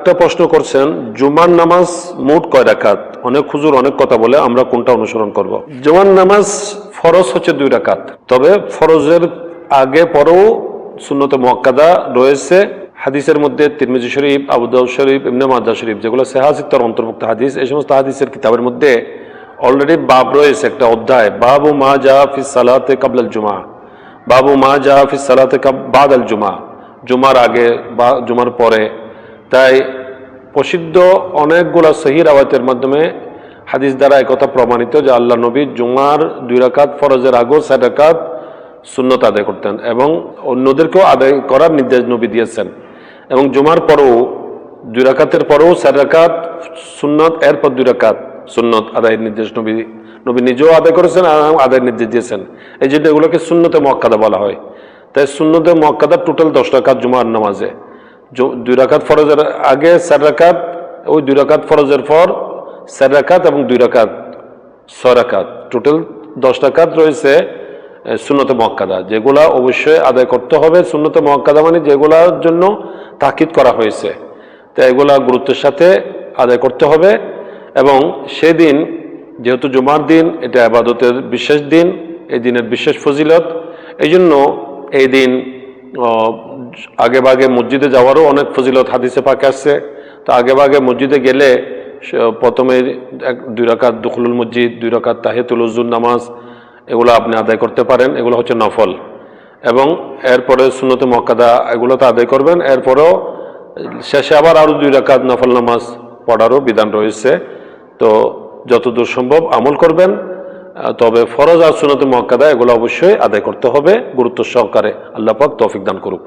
একটা প্রশ্ন করছেন, জুমার নামাজ মোট কয় রাকাত? অনেক হুজুর অনেক কথা বলে, আমরা কোনটা অনুসরণ করব? জুমার নামাজ ফরজ হচ্ছে দুই রাকাত। তবে ফরজের আগে পরেও সুন্নত মোয়াক্কাদা রয়েছে। হাদিসের মধ্যে তিরমিজি শরীফ আবুদাউ শরীফ ইমনে মাদা শরীফ, যেগুলো সেহাসিত্তর অন্তর্ভুক্ত হাদিস, এই সমস্ত হাদিসের কিতাবের মধ্যে অলরেডি বাব রয়েছে একটা অধ্যায়, বাবু মা জা ফি সালাতে কাবলাল জুমা। বাবু মা জা ফি সালাতে বাদ আল জুমা। জুমার আগে বা, জুমার পরে তাই প্রসিদ্ধ অনেকগুলো সহির আওয়াতের মাধ্যমে হাদিস দ্বারা একথা প্রমাণিত যে আল্লাহ নবী জুমার দুই রাকাত, ফরজের আগেও চার রাকাত শূন্যত আদায় করতেন এবং অন্যদেরকেও আদায় করার নির্দেশ নবী দিয়েছেন। এবং জুমার পরেও, দুই রাকাতের পরেও চার রাকাত সুন্নত, এরপর দুই রাকাত সুন্নত আদায়ের নির্দেশ নবী নবী নিজেও আদায় করেছেন আর আদায়ের নির্দেশ দিয়েছেন। এই জন্য এগুলোকে শূন্যতে মক্কাদা বলা হয়। তাই শূন্যতে মক্কাদা টোটাল দশ রাকাত জুমার নামাজে। দুই রাকাত ফরজের আগে চার রাকাত ওই দুই রাকাত ফরজের পর চার রাকাত এবং দুই রাকাত ছয় রাকাত। টোটাল দশ রাকাত রয়েছে এ, সুন্নতে মক্কাদা যেগুলা অবশ্যই আদায় করতে হবে সুন্নতে মক্কাদা মানে যেগুলার জন্য তাকিদ করা হয়েছে। তো এগুলা গুরুত্বের সাথে আদায় করতে হবে এবং সেদিন যেহেতু জুমার দিন এটা আবাদতের বিশেষ দিন এই দিনের বিশেষ ফজিলত এই জন্য এই দিন আগে ভাগে মসজিদে যাওয়ারও অনেক ফজিলত হাদিসে পাকে আসছে। তো আগে ভাগে মসজিদে গেলে প্রথমে এক, দুই রাকাত দুখলুল মসজিদ, দুই রাকাত তাহেতুল উজুর নামাজ, এগুলো আপনি আদায় করতে পারেন, এগুলো হচ্ছে নফল। এবং এরপরে সুন্নতে মক্কাদা এগুলো তো আদায় করবেন, এরপরেও শেষে আবার আরও দুই রাকাত নফল নামাজ পড়ারও বিধান রয়েছে। তো যতদূর সম্ভব আমল করবেন। তবে ফরজ আর সুনাতে মক্কাদা এগুলো অবশ্যই আদায় করতে হবে। গুরুত্ব সহকারে আল্লাহ পাক তৌফিক দান করুক।